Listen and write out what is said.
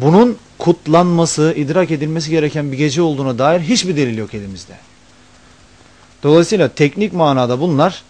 bunun kutlanması, idrak edilmesi gereken bir gece olduğuna dair hiçbir delil yok elimizde. Dolayısıyla teknik manada bunlar